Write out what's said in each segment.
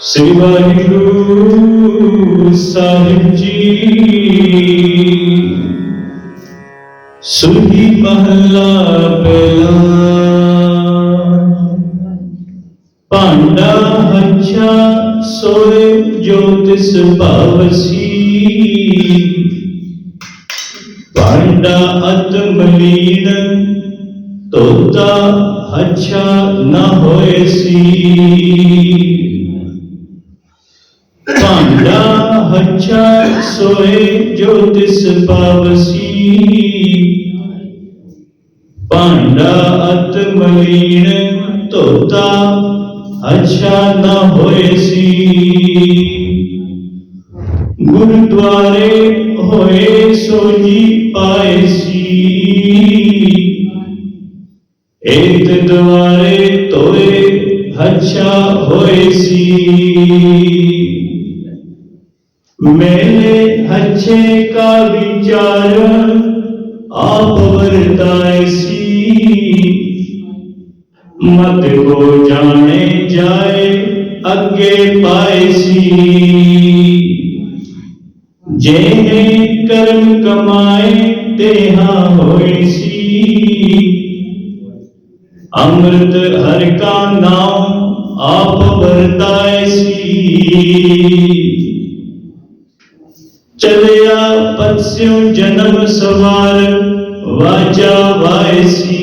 ਸ੍ਰੀ ਵਾਹਿਗੁਰੂ ਸਾਹਿਬ ਜੀ। ਸੁਹੀ ਮਹਲਾ ਪਹਿਲਾ। ਭਾਂਡਾ ਹੱਛਾ ਸੋਏ ਜੋ ਤਿਸ ਭਾਵਸੀ। ਭਾਂਡਾ ਅਤ ਮਲੀਨ, ਤੋਤਾ ਹੱਛਾ ਨਾ ਹੋਏ ਸੀ। ਭਾਂਡਾ ਹੱਛਾ ਸੋਏ ਜੋ ਤਿਸ ਪਾਵਸੀ। ਭਾਂਡਾ ਅਤ ਮਲੀਨ ਧੋਤਾ ਅੱਛਾ ਨਾ ਹੋਏ ਸੀ। ਗੁਰਦੁਆਰੇ ਹੋਏ ਸੋਜੀ ਪਾਏ ਸੀ। ਏਤ ਦੁਆਰੇ ਤੋਏ ਅੱਛਾ ਹੋਏ ਸੀ। ਮੇਰੇ ਹੱਛੇ ਕਾ ਵਿਚਾਰ ਆਪ ਵਰਤਾਏ ਸੀ ਮਤ ਕੋ ਜਾਣੇ ਜਾਏ ਅੱਗੇ ਪਾਏ ਸੀ ਜਿਹਨੇ ਕਰਮ ਕਮਾਏ ਤੇਹਾ ਹੋਈ ਸੀ ਅੰਮ੍ਰਿਤ ਹਰਿ ਕਾ ਨਾਮ ਆਪ ਵਰਤਾਏ ਸੀ ਚਲਿਆ ਪਤਸਿਉ ਜਨਮ ਸਵਾਰ ਵਾਜਾ ਵਾਇਸੀ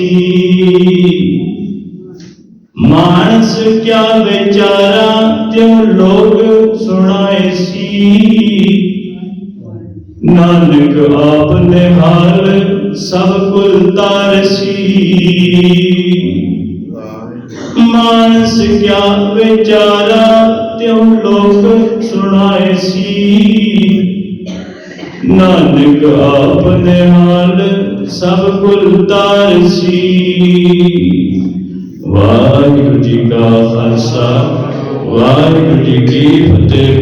ਮਾਨਸ ਕਿਆ ਵਿਚਾਰਾ ਤਿਉ ਲੋਕ ਸੁਣਾਏ ਸੀ ਨਾਨਕ ਆਪ ਨਿਹਾਲ ਸਭ ਕੁਲ ਤਾਰਸੀ ਮਾਨਸ ਕਿਆ ਵਿਚਾਰਾ ਤਿਉ ਲੋਕ ਸੁਣਾਏ ਸੀ ਨਾਨਕ ਆਪ ਨਿਹਾਲ ਸਭ ਕੁਲ ਤਾਰਸੀ। ਵਾਹਿਗੁਰੂ ਜੀ ਕਾ ਖਾਲਸਾ ਵਾਹਿਗੁਰੂ ਜੀ ਕੀ ਫਤਿਹ।